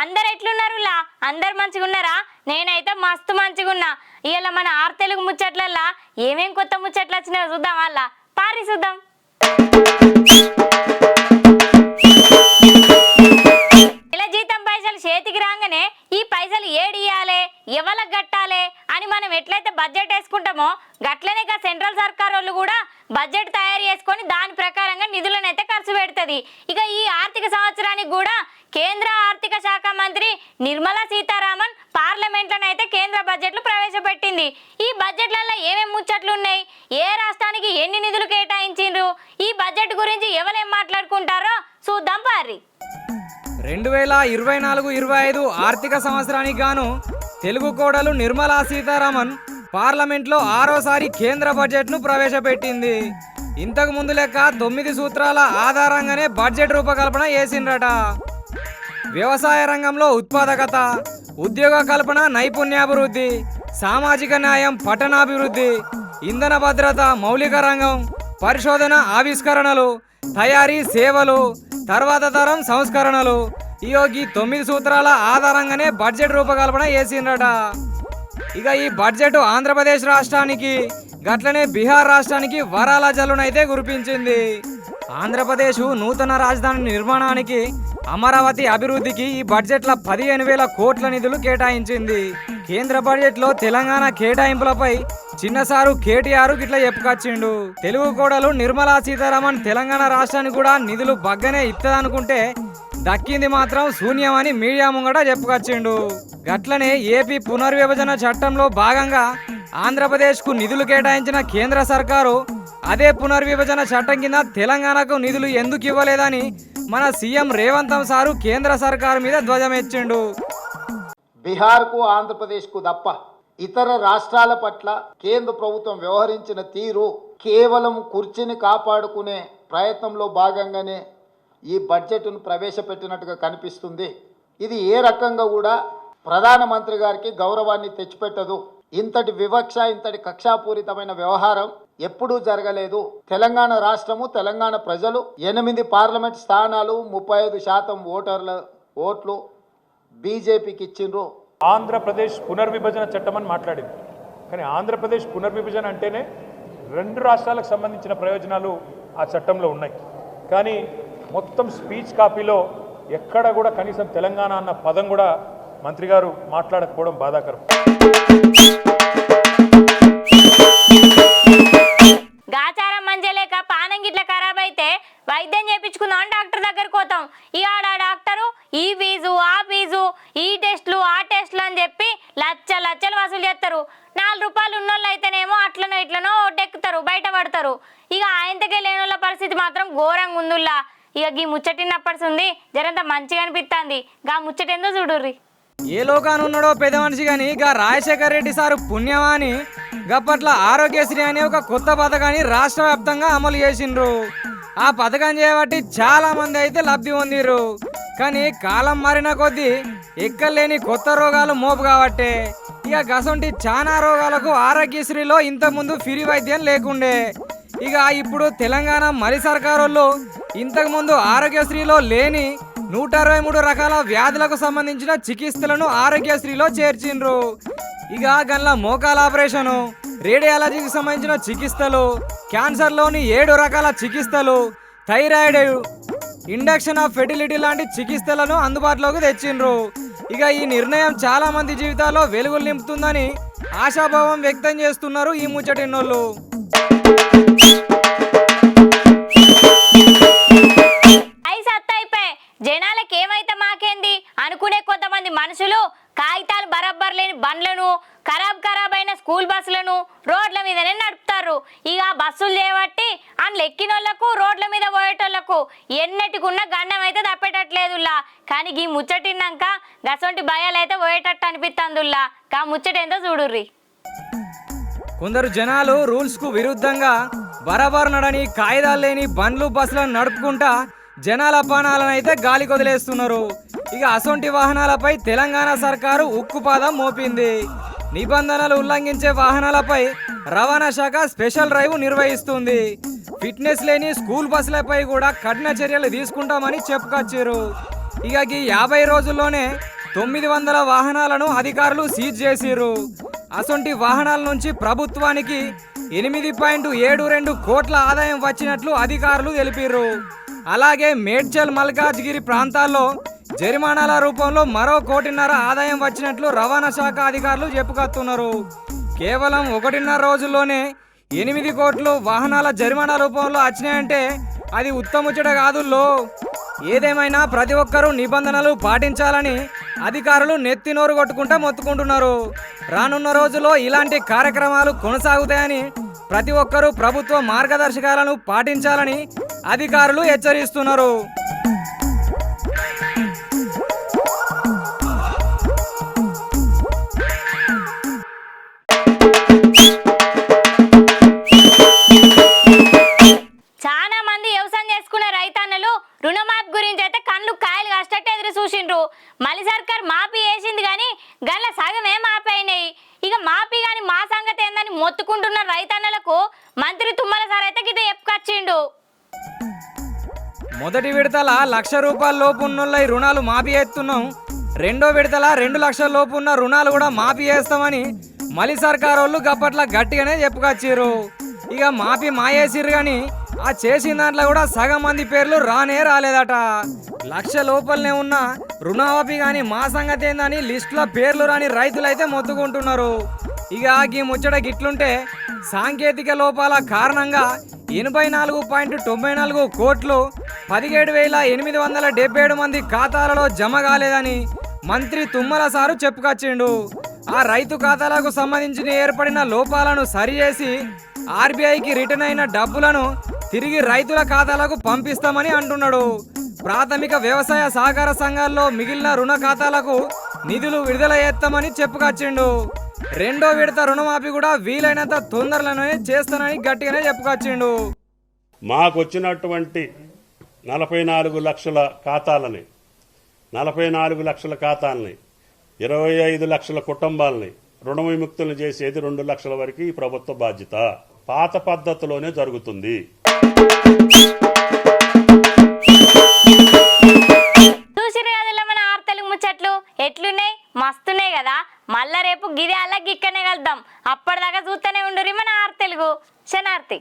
అందరు ఎట్లున్నారులా? అందరు మంచిగా ఉన్నారా నేనైతే మస్తు మంచిగా ఉన్నా ఇవాళ మన ఆరు తెలుగు ముచ్చట్లల్లా ఏమేం కొత్త ముచ్చట్లు వచ్చినాయో చూద్దాం వాళ్ళ పారి చూద్దాం. ఇలా జీతం పైసలు చేతికి రాగానే ఈ పైసలు ఏడియాలే ఎవరికి కట్టాలి? అని మనం ఎట్లయితే బడ్జెట్ వేసుకుంటామో గట్లనే ఇక సెంట్రల్ సర్కార్ వాళ్ళు కూడా బడ్జెట్ తయారు చేసుకొని దాని ప్రకారంగా నిధులను అయితే ఖర్చు పెడుతుంది. ఇక ఈ ఆర్థిక సంవత్సరానికి కూడా కేంద్ర ఆర్థిక శాఖ మంత్రి నిర్మలా సీతారామన్ పార్లమెంట్లోనైతే కేంద్ర బడ్జెట్లు ప్రవేశపెట్టింది. ఈ బడ్జెట్లలో ఏమేమి ముచ్చట్లు ఉన్నాయి? ఏ రాష్ట్రానికి ఎన్ని నిధులు కేటాయించిండ్రు? ఈ బడ్జెట్ గురించి ఎవరేం మాట్లాడుకుంటారో చూద్దాం పారి రెండు వేల ఇరవై నాలుగు ఇరవై ఐదు ఆర్థిక సంవత్సరానికి గాను తెలుగు కోడలు నిర్మలా సీతారామన్ పార్లమెంట్లో ఆరోసారి కేంద్ర బడ్జెట్ను ప్రవేశపెట్టింది. ఇంతకు ముందు లెక్క తొమ్మిది సూత్రాల ఆధారంగానే బడ్జెట్ రూపకల్పన చేసిండ్రట. వ్యవసాయ రంగంలో ఉత్పాదకత ఉద్యోగ కల్పన నైపుణ్యాభివృద్ధి సామాజిక న్యాయం పట్టణాభివృద్ధి ఇంధన భద్రత మౌలిక రంగం పరిశోధన ఆవిష్కరణలు తయారీ సేవలు తర్వాత తరం సంస్కరణలు. ఈ తొమ్మిది సూత్రాల ఆధారంగానే బడ్జెట్ రూపకల్పన చేసిండ్రట. ఇక ఈ బడ్జెట్ ఆంధ్రప్రదేశ్ రాష్ట్రానికి గట్లనే బీహార్ రాష్ట్రానికి వరాల జల్లునైతే కురిపించింది. ఆంధ్రప్రదేశ్ నూతన రాజధాని నిర్మాణానికి అమరావతి అభివృద్ధికి ఈ బడ్జెట్లో పదిహేను వేల కోట్ల నిధులు కేటాయించింది. కేంద్ర బడ్జెట్లో తెలంగాణ కేటాయింపులపై చిన్నసారు కేటీఆర్ గిట్ల చెప్పుకొచ్చిండు. తెలుగు కోడలు నిర్మలా సీతారామన్ తెలంగాణ రాష్ట్రానికి కూడా నిధులు బగ్గనే ఇత్తదనుకుంటే దక్కింది మాత్రం శూన్యమని మీడియా ముంగట చెప్పుకొచ్చిండు. గట్లనే ఏపీ పునర్విభజన చట్టంలో భాగంగా ఆంధ్రప్రదేశ్కు నిధులు కేటాయించిన కేంద్ర సర్కారు అదే పునర్విభజన చట్టం కింద తెలంగాణకు నిధులు ఎందుకు ఇవ్వలేదని మన సీఎం రేవంతం సారు కేంద్ర సర్కారు మీద ధ్వజమెచ్చిండు బీహార్కు ఆంధ్రప్రదేశ్కు తప్ప ఇతర రాష్ట్రాల పట్ల కేంద్ర ప్రభుత్వం వ్యవహరించిన తీరు కేవలం కుర్చీని కాపాడుకునే ప్రయత్నంలో భాగంగానే ఈ బడ్జెట్ను ప్రవేశపెట్టినట్టుగా కనిపిస్తుంది. ఇది ఏ రకంగా కూడా ప్రధానమంత్రి గారికి గౌరవాన్ని తెచ్చిపెట్టదు. ఇంతటి వివక్ష ఇంతటి కక్షాపూరితమైన వ్యవహారం ఎప్పుడూ జరగలేదు. తెలంగాణ రాష్ట్రము తెలంగాణ ప్రజలు ఎనిమిది పార్లమెంట్ స్థానాలు ముప్పై ఐదు శాతం ఓటర్ల ఓట్లు బీజేపీకి ఇచ్చిండ్రు. ఆంధ్రప్రదేశ్ పునర్విభజన చట్టం అని మాట్లాడింది. కానీ ఆంధ్రప్రదేశ్ పునర్విభజన అంటేనే రెండు రాష్ట్రాలకు సంబంధించిన ప్రయోజనాలు ఆ చట్టంలో ఉన్నాయి. కానీ మొత్తం స్పీచ్ కాపీలో ఎక్కడ కూడా కనీసం తెలంగాణ అన్న పదం కూడా మంత్రి గారు మాట్లాడకపోవడం బాధాకరం. లచ్చ లచ్చలు వసూలు చేస్తారు. నాలుగు రూపాయలు ఉన్నోళ్ళు అయితేనేమో అట్లనో ఇట్లనో ఒడ్డెక్కుతారు బయట పడతారు ఇక ఆయనకే లేని వాళ్ళ పరిస్థితి మాత్రం ఘోరంగా ఉందిలా ఇక గీ ముచ్చటినప్పటి ఉంది జరంత మంచిగా అనిపిస్తుంది గా ముచ్చటేందో చూడుర్రి. ఏ లోకాను ఉన్నాడో పెద్ద మనిషి గాని గా రాజశేఖర్ రెడ్డి సారు పుణ్యమా అని గప్పట్ల ఆరోగ్యశ్రీ అనే ఒక కొత్త పథకాన్ని రాష్ట్ర వ్యాప్తంగా అమలు చేసిండ్రు. ఆ పథకం చేయబట్టి చాలా మంది అయితే లబ్ధి పొందిరు కానీ కాలం మారిన కొద్దీ ఎక్కలేని కొత్త రోగాలు మోపు కాబట్టే. ఇక గసంటి చాలా రోగాలకు ఆరోగ్యశ్రీలో ఇంతకుముందు ఫ్రీ వైద్యం లేకుండే. ఇక ఇప్పుడు తెలంగాణ మరి సర్కారోళ్ళు ఇంతకుముందు ఆరోగ్యశ్రీలో లేని నూట అరవై మూడు రకాల వ్యాధులకు సంబంధించిన చికిత్సలను ఆరోగ్యశ్రీలో చేర్చిండ్రు. ఇక గన్ల మోకాల ఆపరేషను రేడియాలజీకి సంబంధించిన చికిత్సలు క్యాన్సర్లోని ఏడు రకాల చికిత్సలు థైరాయిడ్ ఇండక్షన్ ఆఫ్ ఫెర్టిలిటీ లాంటి చికిత్సలను అందుబాటులోకి తెచ్చిండ్రు. ఇక ఈ నిర్ణయం చాలా మంది జీవితాల్లో వెలుగులు నింపుతుందని ఆశాభావం వ్యక్తం చేస్తున్నారు ఈ ముచ్చటిన్నోళ్ళు. ఖరాబ్ ఖరాబ్ అయిన స్కూల్ బస్సులను రోడ్ల మీదనే నడుపుతారు. ఇక బస్సులు చేయబట్టి అందులో ఎక్కిన వాళ్ళకు రోడ్ల మీద పోయేటోళ్ళకు ఎన్నటికున్న గండం అయితే తప్పేటట్లేదుల్లా. కానీ ఈ ముచ్చటిన్నాక గసొంటి భయాలు అయితే పోయేటట్టు అనిపిస్తుందిల్లా గా ముచ్చటేందో చూడుర్రి. కొందరు జనాలు రూల్స్కు విరుద్ధంగా బరాబర్ నడని కాయిదాలు లేని బండ్లు బస్సులను నడుపుకుంటా జనాల పానాలను అయితే గాలి కొదిలేస్తున్నారు. ఇక అసొంటి వాహనాలపై తెలంగాణ సర్కారు ఉక్కుపాదం మోపింది. నిబంధనలు ఉల్లంఘించే వాహనాలపై రవాణా శాఖ స్పెషల్ డ్రైవ్ నిర్వహిస్తుంది. ఫిట్నెస్ లేని స్కూల్ బస్సులపై కూడా కఠిన చర్యలు తీసుకుంటామని చెప్పుకొచ్చారు. ఇక ఈ యాభై రోజుల్లోనే తొమ్మిది వందల వాహనాలను అధికారులు సీజ్ చేసిర్రు. అసొంటి వాహనాల నుంచి ప్రభుత్వానికి ఎనిమిది పాయింట్ ఏడు రెండు కోట్ల ఆదాయం వచ్చినట్లు అధికారులు తెలిపారు అలాగే మేడ్చల్ మల్కాజ్గిరి ప్రాంతాల్లో జరిమానాల రూపంలో మరో కోటిన్నర ఆదాయం వచ్చినట్లు రవాణా శాఖ అధికారులు చెప్పుకొస్తున్నారు. కేవలం ఒకటిన్నర రోజుల్లోనే ఎనిమిది కోట్లు వాహనాల జరిమానా రూపంలో వచ్చినాయంటే అది ఉత్తముచ్చట కాదుల్లో. ఏదేమైనా ప్రతి ఒక్కరూ నిబంధనలు పాటించాలని అధికారులు నెత్తినోరు కొట్టుకుంటా మొత్తుకుంటున్నారు. రానున్న రోజుల్లో ఇలాంటి కార్యక్రమాలు కొనసాగుతాయని ప్రతి ఒక్కరూ ప్రభుత్వ మార్గదర్శకాలను పాటించాలని అధికారులు హెచ్చరిస్తున్నారు. చాలా మంది వ్యవసాయం చేసుకునే రైతన్నలు రుణమాఫీ గురించి అయితే కళ్ళు కాయలు కష్టట్టు ఎదురు చూసిండ్రు. మళ్ళీ సర్కార్ మాఫీ వేసింది కానీ గల్ల సగం ఏం మాఫీ అయినాయి ఇక మాఫీ కానీ మా సంగతి ఏందని మొత్తుకుంటున్న రైతన్నలకు మంత్రి తుమ్మల సార్ అయితే గిట్ట చెప్పుకొచ్చిండు. మొదటి విడతల లక్ష రూపాయల లోపు ఉన్న రుణాలు మాఫీ చేస్తున్నాం. రెండో విడతల రెండు లక్షల లోపు ఉన్న రుణాలు కూడా మాఫీ చేస్తామని మలి సర్కార్ వాళ్ళు గప్పట్ల గట్టిగానే చెప్పుకొచ్చారు ఇక మాఫీ మాయేసిర్రు కానీ ఆ చేసిన దాంట్లో కూడా సగం మంది పేర్లు రానే రాలేదట. లక్ష లోపలనే ఉన్న రుణమాఫీ కానీ మా సంగతి ఏందని లిస్టులో పేర్లు రాని రైతులైతే మొత్తుకుంటున్నారు. ఇక ఈ ముచ్చట గిట్లుంటే సాంకేతిక లోపాల కారణంగా ఎనభై నాలుగు పాయింట్ తొంభై నాలుగు కోట్లు పదిహేడు వేల ఎనిమిది వందల డెబ్బై ఏడు మంది ఖాతాలలో జమ కాలేదని మంత్రి తుమ్మల సారు చెప్పుకొచ్చిండు. ఆ రైతు ఖాతాలకు సంబంధించిన ఏర్పడిన లోపాలను సరిచేసి ఆర్బీఐకి రిటర్న్ అయిన డబ్బులను తిరిగి రైతుల ఖాతాలకు పంపిస్తామని అంటున్నాడు. ప్రాథమిక వ్యవసాయ సహకార సంఘాల్లో మిగిలిన రుణ ఖాతాలకు నిధులు విడుదల చేస్తామని చెప్పుకొచ్చిండు. రెండో విడత రుణమాఫీ కూడా వీలైనంత తొందరలోనే చేస్తానని గట్టిగానే చెప్పుకొచ్చిండు. మాకు వచ్చినటువంటి నలభై నాలుగు లక్షల ఖాతాలని నలభై నాలుగు లక్షల ఖాతాలని ఇరవై ఐదు లక్షల కుటుంబాలని రుణ విముక్తులు చేసేది రెండు లక్షల వరకు ఈ ప్రభుత్వ బాధ్యత. పాత పద్ధతిలోనే జరుగుతుంది. మన ముచ్చట్లు? ఎట్లున్నాయి? మస్తున్నాయి కదా. మళ్ళా రేపు గిది అలా గిక్కనే కలుద్దాం. అప్పటిదాకా చూస్తూనే ఉండురి మన ఆర్ తెలుగు శనార్తి.